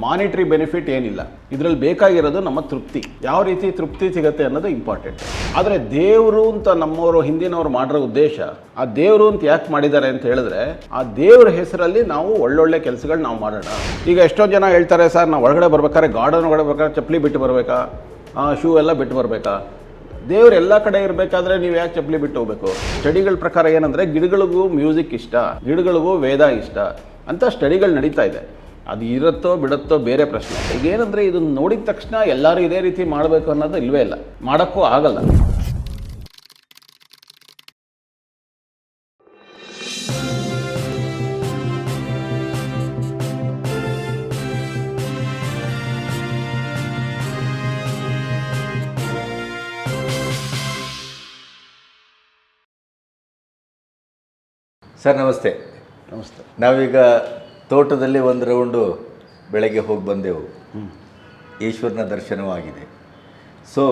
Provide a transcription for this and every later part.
Monetary benefit ಏನಿಲ್ಲ. ಇದರಲ್ಲಿ ಬೇಕಾಗಿರೋದು ನಮ್ಮ ತೃಪ್ತಿ. ಯಾವ ರೀತಿ ತೃಪ್ತಿ ಸಿಗುತ್ತೆ ಅನ್ನೋದು ಇಂಪಾರ್ಟೆಂಟ್ ಆದರೆ ದೇವರು ಅಂತ ನಮ್ಮವರು, ಹಿಂದಿನವರು ಮಾಡಿರೋ ಉದ್ದೇಶ, ಆ ದೇವರು ಅಂತ ಯಾಕೆ ಮಾಡಿದ್ದಾರೆ ಅಂತ ಹೇಳಿದ್ರೆ, ಆ ದೇವ್ರ ಹೆಸರಲ್ಲಿ ನಾವು ಒಳ್ಳೊಳ್ಳೆ ಕೆಲಸಗಳು ನಾವು ಮಾಡೋಣ. ಈಗ ಎಷ್ಟೊಂದು ಜನ ಹೇಳ್ತಾರೆ, ಸರ್, ನಾವು ಒಳಗಡೆ ಬರ್ಬೇಕಾದ್ರೆ ಗಾರ್ಡನ್ ಒಳಗಡೆ ಬರ್ಬೇಕಾದ್ರೆ ಚಪ್ಪಲಿ ಬಿಟ್ಟು ಬರಬೇಕಾ? ಶೂ ಎಲ್ಲ ಬಿಟ್ಟು ಬರಬೇಕಾ? ದೇವ್ರು ಎಲ್ಲ ಕಡೆ ಇರಬೇಕಾದ್ರೆ ನೀವು ಯಾಕೆ ಚಪ್ಪಲಿ ಬಿಟ್ಟು ಹೋಗ್ಬೇಕು? ಸ್ಟಡಿಗಳ ಪ್ರಕಾರ ಏನಂದರೆ, ಗಿಡಗಳಿಗೂ ಮ್ಯೂಸಿಕ್ ಇಷ್ಟ, ಗಿಡಗಳಿಗೂ ವೇದ ಇಷ್ಟ. ಅಂತ ಸ್ಟಡಿಗಳು ನಡೀತಾ ಇದೆ. ಅದು ಇರುತ್ತೋ ಬಿಡುತ್ತೋ ಬೇರೆ ಪ್ರಶ್ನೆ. ಈಗ ಏನಂದರೆ ಇದನ್ನ ನೋಡಿದ ತಕ್ಷಣ ಎಲ್ಲರೂ ಇದೇ ರೀತಿ ಮಾಡಬೇಕು ಅನ್ನೋದು ಇಲ್ವೇ ಇಲ್ಲ. ಮಾಡೋಕ್ಕೂ ಆಗಲ್ಲ. ಸರ್ ನಮಸ್ತೆ. ನಮಸ್ತೆ. ನಾವೀಗ ತೋಟದಲ್ಲಿ ಒಂದು ರೌಂಡು ಬೆಳಗ್ಗೆ ಹೋಗಿ ಬಂದೆವು. ಈಶ್ವರನ ದರ್ಶನವೂ ಆಗಿದೆ ಸೊ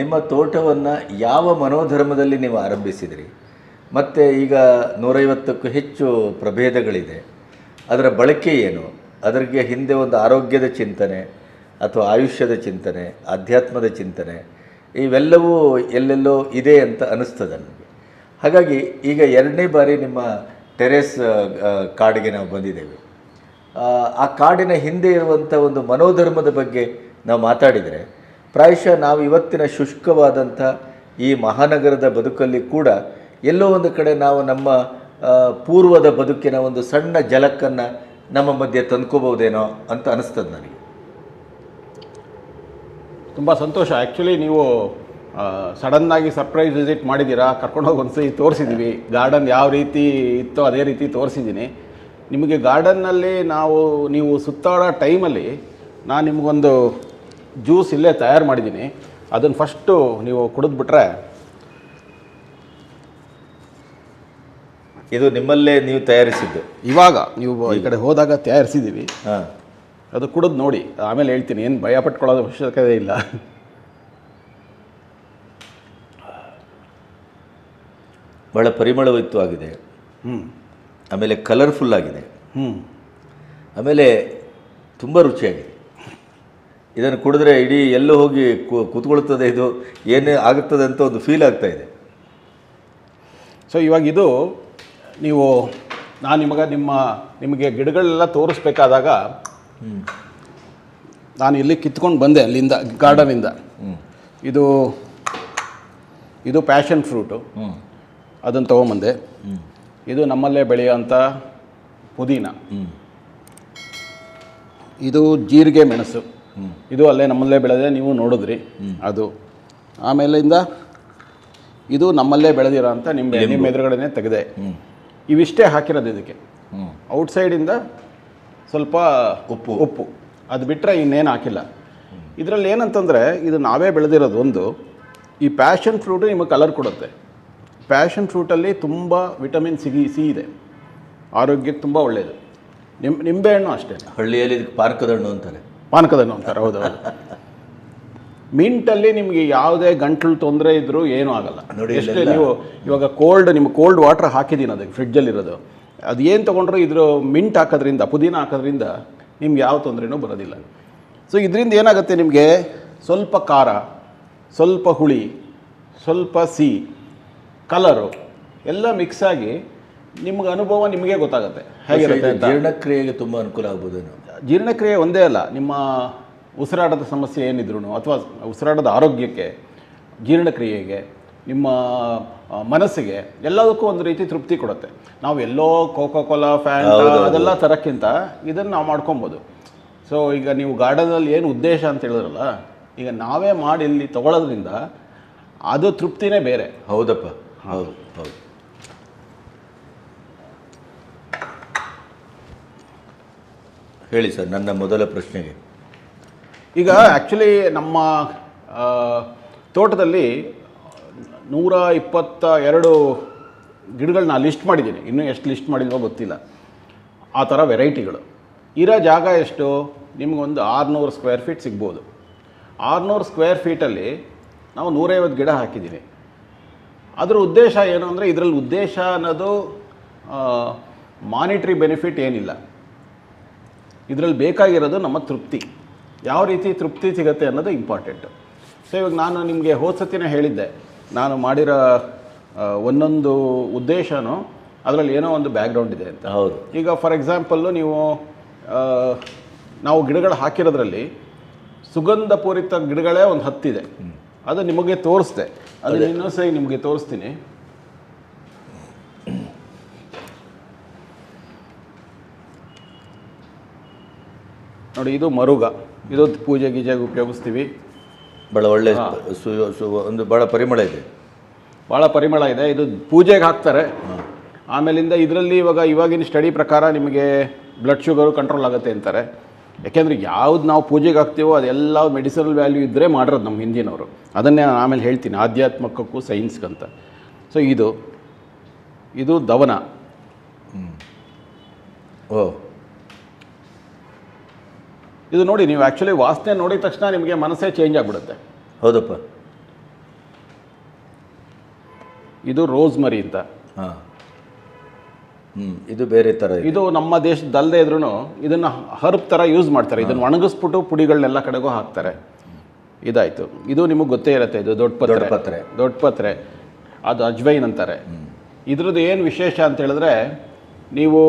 ನಿಮ್ಮ ತೋಟವನ್ನು ಯಾವ ಮನೋಧರ್ಮದಲ್ಲಿ ನೀವು ಆರಂಭಿಸಿದಿರಿ? ಮತ್ತು ಈಗ ನೂರೈವತ್ತಕ್ಕೂ ಹೆಚ್ಚು ಪ್ರಭೇದಗಳಿದೆ. ಅದರ ಬಳಕೆ ಏನು? ಅದರಿಗೆ ಹಿಂದೆ ಒಂದು ಆರೋಗ್ಯದ ಚಿಂತನೆ ಅಥವಾ ಆಯುಷ್ಯದ ಚಿಂತನೆ ಆಧ್ಯಾತ್ಮದ ಚಿಂತನೆ ಇವೆಲ್ಲವೂ ಎಲ್ಲೆಲ್ಲೋ ಇದೆ ಅಂತ ಅನ್ನಿಸ್ತದೆ ನನಗೆ ಹಾಗಾಗಿ ಈಗ ಎರಡನೇ ಬಾರಿ ನಿಮ್ಮ ಟೆರೇಸ್ ಕಾಡಿಗೆ ನಾವು ಬಂದಿದ್ದೇವೆ. ಆ, ಆ ಕಾಡಿನ ಹಿಂದೆ ಇರುವಂಥ ಒಂದು ಮನೋಧರ್ಮದ ಬಗ್ಗೆ ನಾವು ಮಾತಾಡಿದರೆ ಪ್ರಾಯಶಃ ನಾವು ಇವತ್ತಿನ ಶುಷ್ಕವಾದಂಥ ಈ ಮಹಾನಗರದ ಬದುಕಲ್ಲಿ ಕೂಡ ಎಲ್ಲೋ ಒಂದು ಕಡೆ ನಾವು ನಮ್ಮ ಪೂರ್ವದ ಬದುಕಿನ ಒಂದು ಸಣ್ಣ ಜಲಕ್ಕನ್ನು ನಮ್ಮ ಮಧ್ಯೆ ತಂದ್ಕೋಬಹುದೇನೋ ಅಂತ ಅನಿಸ್ತದೆ ನನಗೆ. ತುಂಬ ಸಂತೋಷ. ಆ್ಯಕ್ಚುಲಿ ನೀವು ಸಡನ್ನಾಗಿ ಸರ್ಪ್ರೈಸ್ ವಿಸಿಟ್ ಮಾಡಿದ್ದೀರಾ? ಕರ್ಕೊಂಡೋಗಿ ಒಂದ್ಸರಿ ತೋರಿಸಿದ್ದೀವಿ ಗಾರ್ಡನ್ ಯಾವ ರೀತಿ ಇತ್ತೋ ಅದೇ ರೀತಿ ತೋರಿಸಿದ್ದೀನಿ. ನಿಮಗೆ ಗಾರ್ಡನ್ನಲ್ಲಿ ನಾವು ನೀವು ಸುತ್ತಾಡೋ ಟೈಮಲ್ಲಿ ನಾನು ನಿಮಗೊಂದು ಜ್ಯೂಸ್ ಇಲ್ಲೇ ತಯಾರು ಮಾಡಿದ್ದೀನಿ. ಅದನ್ನು ಫಸ್ಟು ನೀವು ಕುಡಿದ್ಬಿಟ್ರೆ ಇದು ನಿಮ್ಮಲ್ಲೇ ನೀವು ತಯಾರಿಸಿದ್ದು. ಇವಾಗ ನೀವು ಈ ಕಡೆ ಹೋದಾಗ ತಯಾರಿಸಿದ್ದೀವಿ. ಹಾಂ. ಅದು ಕುಡಿದು ನೋಡಿ. ಆಮೇಲೆ ಹೇಳ್ತೀನಿ ಏನು ಭಯ ಪಟ್ಕೊಳ್ಳೋದು ಅವಶ್ಯಕತೆ ಇಲ್ಲ. ಬಹಳ ಪರಿಮಳಯುಕ್ತವಾಗಿದೆ ಹ್ಞೂ ಆಮೇಲೆ ಕಲರ್ಫುಲ್ ಆಗಿದೆ. ಹ್ಞೂ ಆಮೇಲೆ ತುಂಬ ರುಚಿಯಾಗಿದೆ. ಇದನ್ನು ಕುಡಿದ್ರೆ ಇಡೀ ಎಲ್ಲೂ ಹೋಗಿ ಕೂತ್ಕೊಳ್ತದೆ ಇದು. ಏನೇ ಆಗುತ್ತದೆ ಅಂತ ಒಂದು ಫೀಲ್ ಆಗ್ತಾ ಇದೆ. ಸೊ ಇವಾಗ ಇದು ನೀವು ನಾನು ನಿಮಗೆ ನಿಮ್ಮ ನಿಮಗೆ ಗಿಡಗಳೆಲ್ಲ ತೋರಿಸ್ಬೇಕಾದಾಗ ನಾನು ಇಲ್ಲಿ ಕಿತ್ಕೊಂಡು ಬಂದೆ ಅಲ್ಲಿಂದ ಗಾರ್ಡನಿಂದ ಹ್ಞೂ ಇದು ಇದು ಪ್ಯಾಷನ್ ಫ್ರೂಟು ಹ್ಞೂ ಅದನ್ನು ತೊಗೊಂಬಂದೆ. ಇದು ನಮ್ಮಲ್ಲೇ ಬೆಳೆಯೋಂಥ ಪುದೀನ. ಇದು ಜೀರಿಗೆ ಮೆಣಸು. ಇದು ಅಲ್ಲೇ ನಮ್ಮಲ್ಲೇ ಬೆಳೆದೆ ನೀವು ನೋಡಿದ್ರಿ ಅದು. ಆಮೇಲಿಂದ ಇದು ನಮ್ಮಲ್ಲೇ ಬೆಳೆದಿರೋ ಅಂತ ನಿಮ್ಮ ನಿಮ್ಮ ಎದುರುಗಡೆನೇ ತೆಗೆದೆ. ಇವಿಷ್ಟೇ ಹಾಕಿರೋದು ಇದಕ್ಕೆ. ಔಟ್ಸೈಡಿಂದ ಸ್ವಲ್ಪ ಉಪ್ಪು. ಉಪ್ಪು. ಅದು ಬಿಟ್ಟರೆ ಇನ್ನೇನು ಹಾಕಿಲ್ಲ. ಇದರಲ್ಲಿ ಏನಂತಂದರೆ ಇದು ನಾವೇ ಬೆಳೆದಿರೋದು ಒಂದು ಈ ಪ್ಯಾಷನ್ ಫ್ರೂಟು ನಿಮಗೆ ಕಲರ್ ಕೊಡುತ್ತೆ. ಪ್ಯಾಷನ್ ಫ್ರೂಟಲ್ಲಿ ತುಂಬ ವಿಟಮಿನ್ ಸಿ ಸಿ ಇದೆ. ಆರೋಗ್ಯಕ್ಕೆ ತುಂಬ ಒಳ್ಳೆಯದು ನಿಮ್ ನಿಂಬೆಹಣ್ಣು ಅಷ್ಟೇ. ಹಳ್ಳಿಯಲ್ಲಿ ಇದಕ್ಕೆ ಪಾರ್ಕದ ಹಣ್ಣು ಅಂತಾರೆ. ಪಾನಕದ ಹಣ್ಣು ಅಂತಾರೆ ಹೌದು ಹೌದು. ಮಿಂಟಲ್ಲಿ ನಿಮಗೆ ಯಾವುದೇ ಗಂಟಲು ತೊಂದರೆ ಇದ್ದರೂ ಏನೂ ಆಗಲ್ಲ. ನೋಡಿ ಎಷ್ಟೇ ಇಲ್ಲೆಲ್ಲ- ನೀವು ಇವಾಗ ಕೋಲ್ಡ್ ನಿಮ್ಗೆ ಕೋಲ್ಡ್ ವಾಟರ್ ಹಾಕಿದ್ದೀನಿ ಅದಕ್ಕೆ ಫ್ರಿಡ್ಜಲ್ಲಿರೋದು ಅದು ಏನು ತೊಗೊಂಡ್ರು ಇದ್ರ ಮಿಂಟ್ ಹಾಕೋದ್ರಿಂದ ಪುದೀನ ಹಾಕೋದ್ರಿಂದ ನಿಮ್ಗೆ ಯಾವ ತೊಂದರೆನೂ ಬರೋದಿಲ್ಲ. ಸೊ ಇದರಿಂದ ಏನಾಗುತ್ತೆ ನಿಮಗೆ? ಸ್ವಲ್ಪ ಖಾರ ಸ್ವಲ್ಪ ಹುಳಿ ಸ್ವಲ್ಪ ಸಿಹಿ. ಕಲರು ಎಲ್ಲ ಮಿಕ್ಸ್ ಆಗಿ ನಿಮ್ಗೆ ಅನುಭವ ನಿಮಗೆ ಗೊತ್ತಾಗುತ್ತೆ. ಹೇಗಿರುತ್ತೆ ಅಂತ. ಜೀರ್ಣಕ್ರಿಯೆಗೆ ತುಂಬ ಅನುಕೂಲ ಆಗ್ಬೋದೇನೋ ಜೀರ್ಣಕ್ರಿಯೆ ಒಂದೇ ಅಲ್ಲ ನಿಮ್ಮ ಉಸಿರಾಟದ ಸಮಸ್ಯೆ ಏನಿದ್ರು ಅಥವಾ ಉಸಿರಾಟದ ಆರೋಗ್ಯಕ್ಕೆ ಜೀರ್ಣಕ್ರಿಯೆಗೆ ನಿಮ್ಮ ಮನಸ್ಸಿಗೆ ಎಲ್ಲದಕ್ಕೂ ಒಂದು ರೀತಿ ತೃಪ್ತಿ ಕೊಡುತ್ತೆ. ನಾವು ಎಲ್ಲೋ ಕೋಕೋ ಕೋಲಾ ಫ್ಯಾನ್ ಅದೆಲ್ಲ ತರಕ್ಕಿಂತ ಇದನ್ನು ನಾವು ಮಾಡ್ಕೊಬೋದು. ಸೊ ಈಗ ನೀವು ಗಾರ್ಡನಲ್ಲಿ ಏನು ಉದ್ದೇಶ ಅಂತ ಹೇಳಿದ್ರಲ್ಲ ಈಗ ನಾವೇ ಮಾಡಿ ಇಲ್ಲಿ ತಗೊಳ್ಳೋದ್ರಿಂದ ಅದು ತೃಪ್ತಿನೇ ಬೇರೆ. ಹೌದಪ್ಪ. ಹೌದು ಹೌದು. ಹೇಳಿ ಸರ್, ನನ್ನ ಮೊದಲ ಪ್ರಶ್ನೆಗೆ. ಈಗ ಆ್ಯಕ್ಚುಲಿ ನಮ್ಮ ತೋಟದಲ್ಲಿ ನೂರ ಇಪ್ಪತ್ತ ಎರಡು ಗಿಡಗಳನ್ನ ಲಿಸ್ಟ್ ಮಾಡಿದ್ದೀನಿ. ಇನ್ನೂ ಎಷ್ಟು ಲಿಸ್ಟ್ ಮಾಡಿಲ್ವೋ ಗೊತ್ತಿಲ್ಲ. ಆ ಥರ ವೆರೈಟಿಗಳು ಇರೋ ಜಾಗ ಎಷ್ಟು? ನಿಮಗೊಂದು ಆರುನೂರು ಸ್ಕ್ವೇರ್ ಫೀಟ್ ಸಿಗ್ಬೋದು. ಆರುನೂರು ಸ್ಕ್ವೇರ್ ಫೀಟಲ್ಲಿ ನಾವು ನೂರೈವತ್ತು ಗಿಡ ಹಾಕಿದ್ದೀನಿ ಅದ್ರ ಉದ್ದೇಶ ಏನು ಅಂದರೆ ಇದರಲ್ಲಿ ಉದ್ದೇಶ ಅನ್ನೋದು ಮಾನಿಟ್ರಿ ಬೆನಿಫಿಟ್ ಏನಿಲ್ಲ. ಇದರಲ್ಲಿ ಬೇಕಾಗಿರೋದು ನಮ್ಮ ತೃಪ್ತಿ. ಯಾವ ರೀತಿ ತೃಪ್ತಿ ಸಿಗುತ್ತೆ ಅನ್ನೋದು ಇಂಪಾರ್ಟೆಂಟು ಸೊ ಇವಾಗ ನಾನು ನಿಮಗೆ ಹೋದ ಸತಿನೇ ಹೇಳಿದ್ದೆ. ನಾನು ಮಾಡಿರೋ ಒಂದೊಂದು ಉದ್ದೇಶನೂ ಅದರಲ್ಲಿ ಏನೋ ಒಂದು ಬ್ಯಾಕ್ಗ್ರೌಂಡ್ ಇದೆ ಅಂತ. ಹೌದು. ಈಗ ಫಾರ್ ಎಕ್ಸಾಂಪಲ್ಲು ನೀವು ನಾವು ಗಿಡಗಳು ಹಾಕಿರೋದ್ರಲ್ಲಿ ಸುಗಂಧ ಪೂರಿತ ಗಿಡಗಳೇ ಒಂದು ಹತ್ತಿದೆ. ಅದು ನಿಮಗೆ ತೋರಿಸ್ದೆ. ಅದು. ಇನ್ನೂ ಸಹ ನಿಮಗೆ ತೋರಿಸ್ತೀನಿ. ನೋಡಿ ಇದು ಮರುಗ ಇದು ಪೂಜೆ ಗೀಜೆಗೆ ಉಪಯೋಗಿಸ್ತೀವಿ. ಭಾಳ ಒಳ್ಳೆ ಸು ಸು ಒಂದು ಭಾಳ ಪರಿಮಳ ಇದೆ. ಭಾಳ ಪರಿಮಳ ಇದೆ. ಇದು ಪೂಜೆಗೆ ಹಾಕ್ತಾರೆ. ಆಮೇಲಿಂದ ಇದರಲ್ಲಿ ಇವಾಗ ಇವಾಗಿನ ಸ್ಟಡಿ ಪ್ರಕಾರ ನಿಮಗೆ ಬ್ಲಡ್ ಶುಗರು ಕಂಟ್ರೋಲ್ ಆಗುತ್ತೆ ಅಂತಾರೆ. ಯಾಕೆಂದರೆ ಯಾವ್ದು ನಾವು ಪೂಜೆಗೆ ಹಾಕ್ತೀವೋ ಅದೆಲ್ಲ ಮೆಡಿಸಿನಲ್ ವ್ಯಾಲ್ಯೂ ಇದ್ದರೆ ಮಾಡಿರೋದು ನಮ್ಮ ಹಿಂದಿನವರು. ಅದನ್ನೇ ನಾನು ಆಮೇಲೆ ಹೇಳ್ತೀನಿ ಆಧ್ಯಾತ್ಮಕ್ಕೂ ಸೈನ್ಸ್ಗಂತ ಸೊ ಇದು ಇದು ದವನ. ಓ. ಇದು ನೋಡಿ ನೀವು ಆ್ಯಕ್ಚುಲಿ ವಾಸನೆ ನೋಡಿದ ತಕ್ಷಣ ನಿಮಗೆ ಮನಸ್ಸೇ ಚೇಂಜ್ ಆಗಿಬಿಡುತ್ತೆ. ಹೌದಪ್ಪ. ಇದು ರೋಸ್ಮರಿ ಅಂತ. ಹಾಂ. ಇದು ಬೇರೆ ಥರ ಇದೆ. ನಮ್ಮ ದೇಶದಲ್ಲದೆ ಇದ್ರೂ ಇದನ್ನು ಹರ್ಬ್ ಥರ ಯೂಸ್ ಮಾಡ್ತಾರೆ. ಇದನ್ನು ಒಣಗಿಸ್ಬಿಟ್ಟು ಪುಡಿಗಳನ್ನೆಲ್ಲ ಕಡೆಗೂ ಹಾಕ್ತಾರೆ. ಇದಾಯಿತು. ಇದು ನಿಮಗೆ ಗೊತ್ತೇ ಇರುತ್ತೆ ಇದು ದೊಡ್ಡ ಪತ್ರೆ. ದೊಡ್ಡ ಪತ್ರೆ. ದೊಡ್ಡ ಪತ್ರೆ. ಅದು ಅಜ್ವೈನ್ ಅಂತಾರೆ. ಇದ್ರದ್ದು ಏನು ವಿಶೇಷ ಅಂತ ಹೇಳಿದ್ರೆ ನೀವು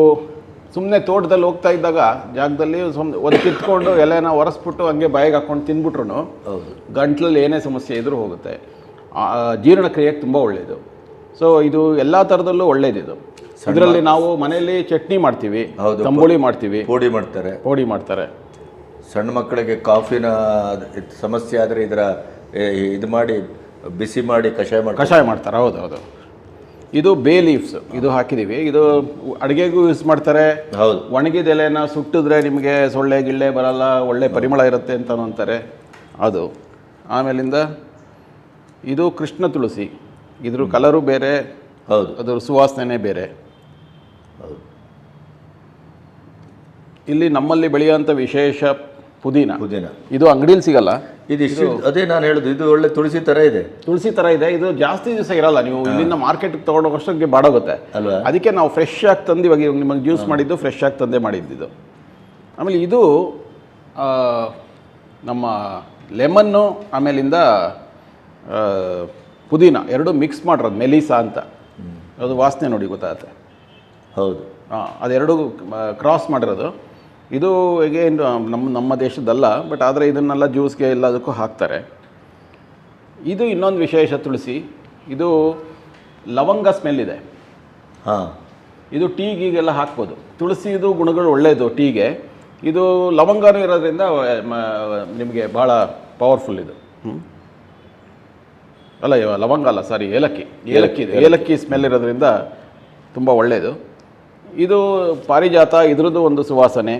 ಸುಮ್ಮನೆ ತೋಟದಲ್ಲಿ ಹೋಗ್ತಾ ಇದ್ದಾಗ ಜಾಗದಲ್ಲಿ ಸುಮ್ಮನೆ ಒಂದು ಕಿತ್ಕೊಂಡು ಎಲೆನ ಒರೆಸ್ಬಿಟ್ಟು ಹಂಗೆ ಬಾಯಿಗೆ ಹಾಕ್ಕೊಂಡು ತಿಂದ್ಬಿಟ್ರು ಹೌದು. ಗಂಟ್ಲಲ್ಲಿ ಏನೇ ಸಮಸ್ಯೆ ಇದ್ರೂ ಹೋಗುತ್ತೆ. ಜೀರ್ಣಕ್ರಿಯೆಗೆ ತುಂಬ ಒಳ್ಳೆಯದು ಸೊ ಇದು ಎಲ್ಲ ಥರದಲ್ಲೂ ಒಳ್ಳೇದಿದು. ಇದರಲ್ಲಿ ನಾವು ಮನೆಯಲ್ಲಿ ಚಟ್ನಿ ಮಾಡ್ತೀವಿ ಹೌದು. ತಂಬುಳಿ ಮಾಡ್ತೀವಿ. ಪೋಡಿ ಮಾಡ್ತಾರೆ. ಪೋಡಿ ಮಾಡ್ತಾರೆ. ಸಣ್ಣ ಮಕ್ಕಳಿಗೆ ಕಾಫಿನ ಇದ್ ಸಮಸ್ಯೆ ಆದರೆ ಇದರ ಇದು ಮಾಡಿ ಬಿಸಿ ಮಾಡಿ ಕಷಾಯ ಮಾಡಿ ಕಷಾಯ ಮಾಡ್ತಾರೆ ಹೌದು ಹೌದು. ಇದು ಬೇ ಲೀವ್ಸ್ ಇದು ಹಾಕಿದ್ದೀವಿ. ಇದು ಅಡುಗೆಗೂ ಯೂಸ್ ಮಾಡ್ತಾರೆ. ಹೌದು. ಒಣಗಿದ ಎಲೆನ ಸುಟ್ಟಿದ್ರೆ ನಿಮಗೆ ಸೊಳ್ಳೆ ಗಿಳ್ಳೆ ಬರಲ್ಲ ಒಳ್ಳೆ ಪರಿಮಳ ಇರುತ್ತೆ ಅಂತ ಅಂತಾರೆ. ಅದು. ಆಮೇಲಿಂದ ಇದು ಕೃಷ್ಣ ತುಳಸಿ. ಇದ್ರ ಕಲರು ಬೇರೆ ಹೌದು. ಅದ್ರ ಸುವಾಸನೆ ಬೇರೆ. ಇಲ್ಲಿ ನಮ್ಮಲ್ಲಿ ಬೆಳೆಯುವಂಥ ವಿಶೇಷ ಪುದೀನ. ಪುದೀನ. ಇದು ಅಂಗಡಿಯಲ್ಲಿ ಸಿಗಲ್ಲ. ಇದು ಇಷ್ಟು ಅದೇ ನಾನು ಹೇಳುದು ಇದು ಒಳ್ಳೆ ತುಳಸಿ ಥರ ಇದೆ. ತುಳಸಿ ಥರ ಇದೆ. ಇದು ಜಾಸ್ತಿ ದಿವಸ ಇರಲ್ಲ. ನೀವು ಇಲ್ಲಿಂದ ಮಾರ್ಕೆಟ್ಗೆ ತೊಗೊಂಡೋಗಷ್ಟಕ್ಕೆ ಬಾಡೋಗುತ್ತೆ. ಅಲ್ವಾ? ಅದಕ್ಕೆ ನಾವು ಫ್ರೆಶ್ ಆಗಿ ತಂದು ಇವಾಗ ಇವಾಗ ನಿಮಗೆ ಜ್ಯೂಸ್ ಮಾಡಿದ್ದು ಫ್ರೆಶ್ ಆಗಿ ತಂದೆ ಮಾಡಿದ್ದಿದ್ದು ಆಮೇಲೆ ಇದು ನಮ್ಮ ಲೆಮನ್ನು ಆಮೇಲಿಂದ ಪುದೀನ. ಎರಡು ಮಿಕ್ಸ್ ಮಾಡಿರೋದು ಮೆಲಿಸಾ ಅಂತ. ಅದು ವಾಸನೆ ನೋಡಿ ಗೊತ್ತಾಗುತ್ತೆ. ಹೌದು. ಹಾಂ ಅದೆರಡು ಕ್ರಾಸ್ ಮಾಡಿರೋದು. ಇದು ಏನು ನಮ್ಮ ನಮ್ಮ ದೇಶದಲ್ಲ ಬಟ್ ಆದರೆ ಇದನ್ನೆಲ್ಲ ಜ್ಯೂಸ್ಗೆ ಎಲ್ಲದಕ್ಕೂ ಹಾಕ್ತಾರೆ. ಇದು ಇನ್ನೊಂದು ವಿಶೇಷ ತುಳಸಿ. ಇದು ಲವಂಗ ಸ್ಮೆಲ್ ಇದೆ. ಹಾಂ. ಇದು ಟೀಗಿಗೆಲ್ಲ ಹಾಕ್ಬೋದು. ತುಳಸಿದು ಗುಣಗಳು ಒಳ್ಳೆಯದು ಟೀಗೆ ಇದು ಲವಂಗನೂ ಇರೋದ್ರಿಂದ ನಿಮಗೆ ಭಾಳ ಪವರ್ಫುಲ್ ಇದು. ಅಲ್ಲ ಲವಂಗ ಅಲ್ಲ ಸಾರಿ ಏಲಕ್ಕಿ. ಏಲಕ್ಕಿ ಇದೆ ಏಲಕ್ಕಿ ಸ್ಮೆಲ್ ಇರೋದ್ರಿಂದ ತುಂಬ ಒಳ್ಳೆಯದು ಇದು ಪಾರಿಜಾತ ಇದ್ರದ್ದು ಒಂದು ಸುವಾಸನೆ.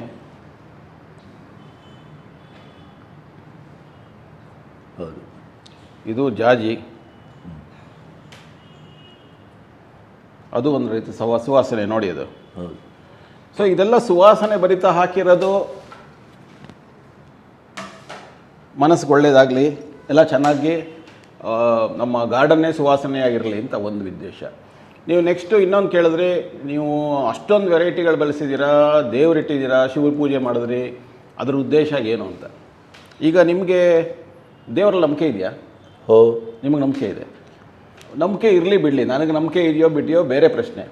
ಹೌದು. ಇದು ಜಾಜಿ. ಅದು ಒಂದು ರೀತಿ ಸವಾ ಸುವಾಸನೆ ನೋಡಿ ಅದು. ಹೌದು. ಸೊ ಇದೆಲ್ಲ ಸುವಾಸನೆ ಭರಿತ ಹಾಕಿರೋದು ಮನಸ್ಸಿಗೆ ಒಳ್ಳೇದಾಗಲಿ ಎಲ್ಲ ಚೆನ್ನಾಗಿ ನಮ್ಮ ಗಾರ್ಡನ್ನೇ ಸುವಾಸನೆಯಾಗಿರಲಿ ಅಂತ ಒಂದು ಉದ್ದೇಶ ನೀವು ನೆಕ್ಸ್ಟು ಇನ್ನೊಂದು ಕೇಳಿದ್ರಿ ನೀವು ಅಷ್ಟೊಂದು ವೆರೈಟಿಗಳು ಬೆಳೆಸಿದ್ದೀರಾ ದೇವರಿಟ್ಟಿದ್ದೀರಾ ಶಿವ ಪೂಜೆ ಮಾಡಿದ್ರಿ ಅದ್ರ ಉದ್ದೇಶ ಏನು ಅಂತ. ಈಗ ನಿಮಗೆ ದೇವರ ನಂಬಿಕೆ ಇದೆಯಾ? ಹೋ. ನಿಮಗೆ ನಂಬಿಕೆ ಇದೆ. ನಂಬಿಕೆ ಇರಲಿ ಬಿಡಲಿ ನನಗೆ ನಂಬಿಕೆ ಇದೆಯೋ ಬಿಟ್ಟಿಯೋ ಬೇರೆ ಪ್ರಶ್ನೆ.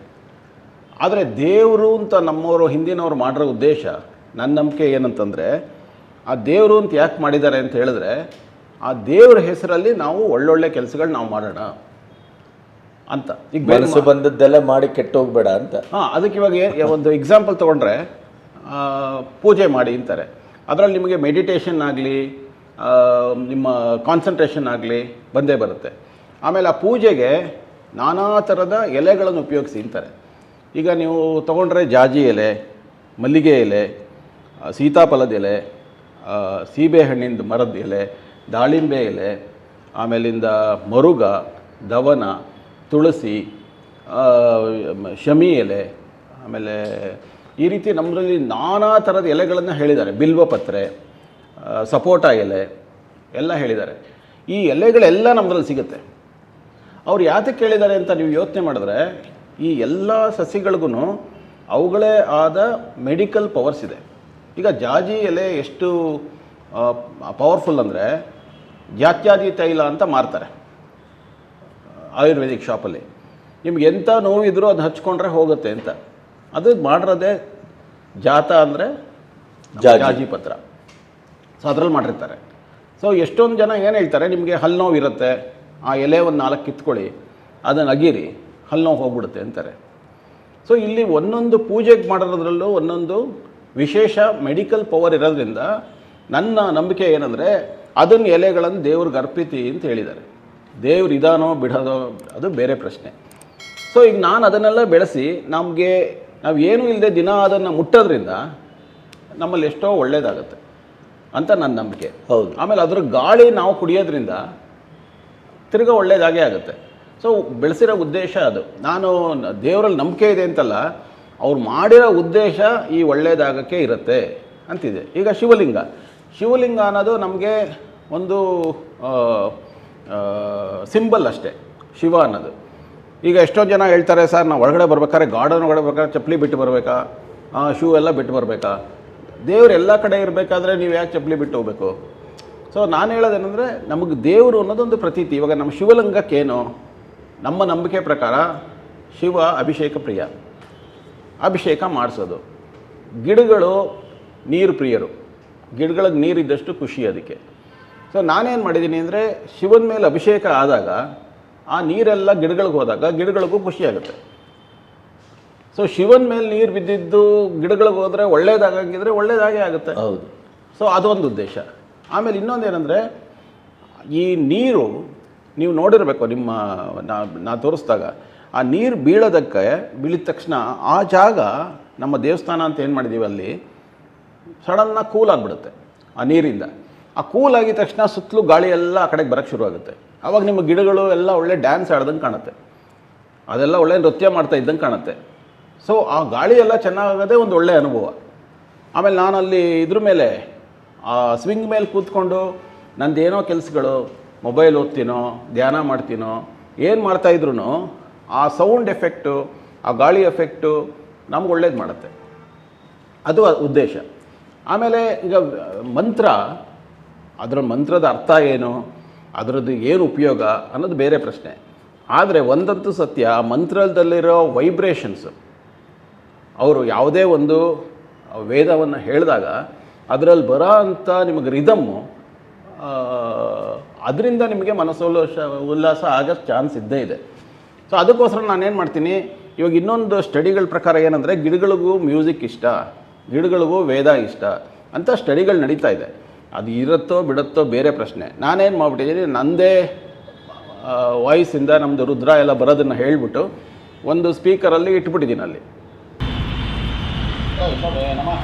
ಆದರೆ ದೇವರು ಅಂತ ನಮ್ಮವರು ಹಿಂದಿನವರು ಮಾಡಿರೋ ಉದ್ದೇಶ ನನ್ನ ನಂಬಿಕೆ ಏನಂತಂದರೆ ಆ ದೇವರು ಅಂತ ಯಾಕೆ ಮಾಡಿದ್ದಾರೆ ಅಂತ ಹೇಳಿದ್ರೆ ಆ ದೇವ್ರ ಹೆಸರಲ್ಲಿ ನಾವು ಒಳ್ಳೊಳ್ಳೆ ಕೆಲಸಗಳು ನಾವು ಮಾಡೋಣ. ಅಂತ. ಈಗ ಮನಸ್ಸು ಬಂದದ್ದೆಲ್ಲ ಮಾಡಿ ಕೆಟ್ಟೋಗ್ಬೇಡ ಅಂತ. ಹಾಂ ಅದಕ್ಕೆ ಇವಾಗ ಒಂದು ಎಕ್ಸಾಂಪಲ್ ತೊಗೊಂಡ್ರೆ ಪೂಜೆ ಮಾಡಿ ಅಂತಾರೆ. ಅದರಲ್ಲಿ ನಿಮಗೆ ಮೆಡಿಟೇಷನ್ ಆಗಲಿ ನಿಮ್ಮ ಕಾನ್ಸಂಟ್ರೇಷನ್ ಆಗಲಿ ಬಂದೇ ಬರುತ್ತೆ. ಆಮೇಲೆ ಆ ಪೂಜೆಗೆ ನಾನಾ ಥರದ ಎಲೆಗಳನ್ನು ಉಪಯೋಗಿಸಿ ಅಂತಾರೆ. ಈಗ ನೀವು ತೊಗೊಂಡ್ರೆ ಜಾಜಿ ಎಲೆ ಮಲ್ಲಿಗೆ ಎಲೆ ಸೀತಾಫಲದ ಎಲೆ ಆ, ಸೀಬೆ ಹಣ್ಣಿಂದ ಮರದ ಎಲೆ ದಾಳಿಂಬೆ ಎಲೆ ಆಮೇಲಿಂದ ಮರುಗ ದವನ ತುಳಸಿ ಶಮಿ ಎಲೆ, ಆಮೇಲೆ ಈ ರೀತಿ ನಮ್ಮಲ್ಲಿ ನಾನಾ ಥರದ ಎಲೆಗಳನ್ನು ಹೇಳಿದ್ದಾರೆ. ಬಿಲ್ವಪತ್ರೆ ಸಪೋಟ ಎಲೆ ಎಲ್ಲ ಹೇಳಿದ್ದಾರೆ. ಈ ಎಲೆಗಳೆಲ್ಲ ನಮ್ಮದ್ರಲ್ಲಿ ಸಿಗುತ್ತೆ. ಅವ್ರು ಯಾತಕ್ಕೆ ಕೇಳಿದ್ದಾರೆ ಅಂತ ನೀವು ಯೋಚನೆ ಮಾಡಿದ್ರೆ, ಈ ಎಲ್ಲ ಸಸಿಗಳಿಗೂ ಅವುಗಳೇ ಆದ ಮೆಡಿಕಲ್ ಪವರ್ಸ್ ಇದೆ. ಈಗ ಜಾಜಿ ಎಲೆ ಎಷ್ಟು ಪವರ್ಫುಲ್ ಅಂದರೆ ಜಾತ್ಯಾದಿ ತೈಲ ಅಂತ ಮಾರ್ತಾರೆ. ಆಯುರ್ವೇದಿಕ್ ಶಾಪಲ್ಲಿ. ನಿಮ್ಗೆ ಎಂಥ ನೋವಿದ್ರೂ ಅದು ಹಚ್ಕೊಂಡ್ರೆ ಹೋಗುತ್ತೆ ಅಂತ. ಅದು ಮಾಡಿರೋದೇ ಜಾತ ಅಂದರೆ ಜಾಜಿ. ಪತ್ರ ಸೊ ಅದರಲ್ಲಿ ಮಾಡಿರ್ತಾರೆ. ಸೊ ಎಷ್ಟೊಂದು ಜನ ಏನು ಹೇಳ್ತಾರೆ ನಿಮಗೆ ಹಲ್ಲು ನೋವು ಇರುತ್ತೆ ಆ ಎಲೆ ಒಂದು ನಾಲ್ಕು ಕಿತ್ಕೊಳ್ಳಿ ಅದನ್ನು ಅಗಿರಿ ಹಲ್ಲು ನೋವು ಹೋಗ್ಬಿಡುತ್ತೆ ಅಂತಾರೆ. ಸೊ ಇಲ್ಲಿ ಒಂದೊಂದು ಪೂಜೆಗೆ ಮಾಡಿರೋದ್ರಲ್ಲೂ ಒಂದೊಂದು ವಿಶೇಷ ಮೆಡಿಕಲ್ ಪವರ್ ಇರೋದ್ರಿಂದ ನನ್ನ ನಂಬಿಕೆ ಏನಂದರೆ ಅದನ್ನು ಎಲೆಗಳನ್ನು ದೇವ್ರಿಗೆ ಅರ್ಪಿತಿ ಅಂತ ಹೇಳಿದ್ದಾರೆ. ದೇವ್ರು ಇದಾನೋ ಬಿಡೋದೋ ಅದು ಬೇರೆ ಪ್ರಶ್ನೆ. ಸೊ ಈಗ ನಾನು ಅದನ್ನೆಲ್ಲ ಬೆಳೆಸಿ ನಮಗೆ ನಾವು ಏನೂ ಇಲ್ಲದೆ ದಿನ ಅದನ್ನು ಮುಟ್ಟೋದ್ರಿಂದ ನಮ್ಮಲ್ಲಿ ಎಷ್ಟೋ ಒಳ್ಳೆಯದಾಗುತ್ತೆ ಅಂತ ನನ್ನ ನಂಬಿಕೆ. ಹೌದು. ಆಮೇಲೆ ಅದರ ಗಾಳಿ ನಾವು ಕುಡಿಯೋದ್ರಿಂದ ತಿರ್ಗಾ ಒಳ್ಳೇದಾಗೇ ಆಗುತ್ತೆ. ಸೊ ಬೆಳೆಸಿರೋ ಉದ್ದೇಶ ಅದು. ನಾನು ದೇವರಲ್ಲಿ ನಂಬಿಕೆ ಇದೆ ಅಂತಲ್ಲ ಅವ್ರು ಮಾಡಿರೋ ಉದ್ದೇಶ ಈ ಒಳ್ಳೇದಾಗಕ್ಕೆ ಇರುತ್ತೆ ಅಂತಿದೆ. ಈಗ ಶಿವಲಿಂಗ. ಶಿವಲಿಂಗ ಅನ್ನೋದು ನಮಗೆ ಒಂದು ಸಿಂಬಲ್ ಅಷ್ಟೇ, ಶಿವ ಅನ್ನೋದು. ಈಗ ಎಷ್ಟೋ ಜನ ಹೇಳ್ತಾರೆ, ಸರ್, ನಾವು ಒಳಗಡೆ ಬರ್ಬೇಕಾದ್ರೆ ಗಾರ್ಡನ್ ಒಳಗಡೆ ಬರ್ಬೇಕಾದ್ರೆ ಚಪ್ಪಲಿ ಬಿಟ್ಟು ಬರಬೇಕಾ? ಶೂ ಎಲ್ಲ ಬಿಟ್ಟು ಬರಬೇಕಾ? ದೇವ್ರು ಎಲ್ಲ ಕಡೆ ಇರಬೇಕಾದ್ರೆ ನೀವು ಯಾಕೆ ಚಪ್ಪಲಿ ಬಿಟ್ಟು ಹೋಗಬೇಕು? ಸೊ ನಾನು ಹೇಳೋದೇನೆಂದರೆ, ನಮಗೆ ದೇವರು ಅನ್ನೋದೊಂದು ಪ್ರತೀತಿ. ಇವಾಗ ನಮ್ಮ ಶಿವಲಿಂಗಕ್ಕೇನು ನಮ್ಮ ನಂಬಿಕೆ ಪ್ರಕಾರ ಶಿವ ಅಭಿಷೇಕ ಪ್ರಿಯ. ಅಭಿಷೇಕ ಮಾಡಿಸೋದು. ಗಿಡಗಳು ನೀರು ಪ್ರಿಯರು. ಗಿಡಗಳಿಗೆ ನೀರಿದ್ದಷ್ಟು ಖುಷಿ ಅದಕ್ಕೆ. ಸೊ ನಾನೇನು ಮಾಡಿದ್ದೀನಿ ಅಂದರೆ ಶಿವನ ಮೇಲೆ ಅಭಿಷೇಕ ಆದಾಗ ಆ ನೀರೆಲ್ಲ ಗಿಡಗಳಿಗೆ ಹೋದಾಗ ಗಿಡಗಳಿಗೂ ಖುಷಿಯಾಗುತ್ತೆ ಸೊ ಶಿವನ ಮೇಲೆ ನೀರು ಬಿದ್ದಿದ್ದು ಗಿಡಗಳಿಗೆ ಹೋದರೆ ಒಳ್ಳೇದಾಗಂಗಿದ್ರೆ ಒಳ್ಳೇದಾಗೇ ಆಗುತ್ತೆ. ಹೌದು. ಸೊ ಅದೊಂದು ಉದ್ದೇಶ. ಆಮೇಲೆ ಇನ್ನೊಂದು ಏನಂದರೆ ಈ ನೀರು ನೀವು ನೋಡಿರಬೇಕು ನಿಮ್ಮ ನಾ ನಾ ತೋರಿಸಿದಾಗ ಆ ನೀರು ಬೀಳೋದಕ್ಕೆ ಬೀಳಿದ ತಕ್ಷಣ ಆ ಜಾಗ ನಮ್ಮ ದೇವಸ್ಥಾನ ಅಂತ ಏನು ಮಾಡಿದ್ದೀವಿ ಅಲ್ಲಿ ಸಡನ್ನಾಗಿ ಕೂಲ್ ಆಗಿಬಿಡುತ್ತೆ ಆ ನೀರಿಂದ. ಆ ಕೂಲ್ ಆಗಿದ ತಕ್ಷಣ ಸುತ್ತಲೂ ಗಾಳಿ ಎಲ್ಲ ಆ ಕಡೆಗೆ ಬರೋಕ್ಕೆ ಶುರುವಾಗುತ್ತೆ. ಆವಾಗ ನಿಮ್ಮ ಗಿಡಗಳು ಎಲ್ಲ ಒಳ್ಳೆ ಡ್ಯಾನ್ಸ್ ಆಡ್ದಂಗೆ ಕಾಣುತ್ತೆ. ಅದೆಲ್ಲ ಒಳ್ಳೆ ನೃತ್ಯ ಮಾಡ್ತಾ ಇದ್ದಂಗೆ ಕಾಣುತ್ತೆ. ಸೊ ಆ ಗಾಳಿ ಎಲ್ಲ ಚೆನ್ನಾಗದೇ ಒಂದು ಒಳ್ಳೆಯ ಅನುಭವ. ಆಮೇಲೆ ನಾನು ಅಲ್ಲಿ ಇದ್ರ ಮೇಲೆ, ಆ ಸ್ವಿಂಗ್ ಮೇಲೆ ಕೂತ್ಕೊಂಡು ನಂದೇನೋ ಕೆಲಸಗಳು ಮೊಬೈಲ್ ಓದ್ತೀನೋ, ಧ್ಯಾನ ಮಾಡ್ತೀನೋ, ಏನು ಮಾಡ್ತಾಯಿದ್ರು ಆ ಸೌಂಡ್ ಎಫೆಕ್ಟು ಆ ಗಾಳಿ ಎಫೆಕ್ಟು ನಮ್ಗೆ ಒಳ್ಳೇದು ಮಾಡುತ್ತೆ. ಅದು ಉದ್ದೇಶ. ಆಮೇಲೆ ಈಗ ಮಂತ್ರ ಅದರ ಮಂತ್ರದ ಅರ್ಥ ಏನು? ಅದರದ್ದು ಏನು ಉಪಯೋಗ ಅನ್ನೋದು ಬೇರೆ ಪ್ರಶ್ನೆ. ಆದರೆ ಒಂದಂತೂ ಸತ್ಯ ಆ ಮಂತ್ರದಲ್ಲಿರೋ ವೈಬ್ರೇಷನ್ಸ್ ಅವರು ಯಾವುದೇ ಒಂದು ವೇದವನ್ನು ಹೇಳಿದಾಗ ಅದರಲ್ಲಿ ಬರೋ ಅಂಥ ನಿಮಗೆ ರಿದಮ್ಮು ಅದರಿಂದ ನಿಮಗೆ ಮನಸ್ಸೋಲ್ಲಾಸ ಉಲ್ಲಾಸ ಆಗೋ ಚಾನ್ಸ್ ಇದ್ದೇ ಇದೆ. ಸೊ ಅದಕ್ಕೋಸ್ಕರ ನಾನೇನು ಮಾಡ್ತೀನಿ, ಇವಾಗ ಇನ್ನೊಂದು ಸ್ಟಡಿಗಳ ಪ್ರಕಾರ ಏನಂದರೆ, ಗಿಡಗಳಿಗೂ ಮ್ಯೂಸಿಕ್ ಇಷ್ಟ, ಗಿಡಗಳಿಗೂ ವೇದ ಇಷ್ಟ ಅಂತ ಸ್ಟಡಿಗಳು ನಡೀತಾ ಇದೆ. ಅದು ಇರುತ್ತೋ ಬಿಡುತ್ತೋ ಬೇರೆ ಪ್ರಶ್ನೆ. ನಾನೇನು ಮಾಡ್ಬಿಟ್ಟಿದ್ದೀನಿ ನನ್ನದೇ ವಾಯ್ಸಿಂದ ನಮ್ಮದು ರುದ್ರ ಎಲ್ಲ ಬರೋದನ್ನು ಹೇಳಿಬಿಟ್ಟು ಒಂದು ಸ್ಪೀಕರಲ್ಲಿ ಇಟ್ಬಿಟ್ಟಿದ್ದೀನಿ ಅಲ್ಲಿ. ನಮಃ,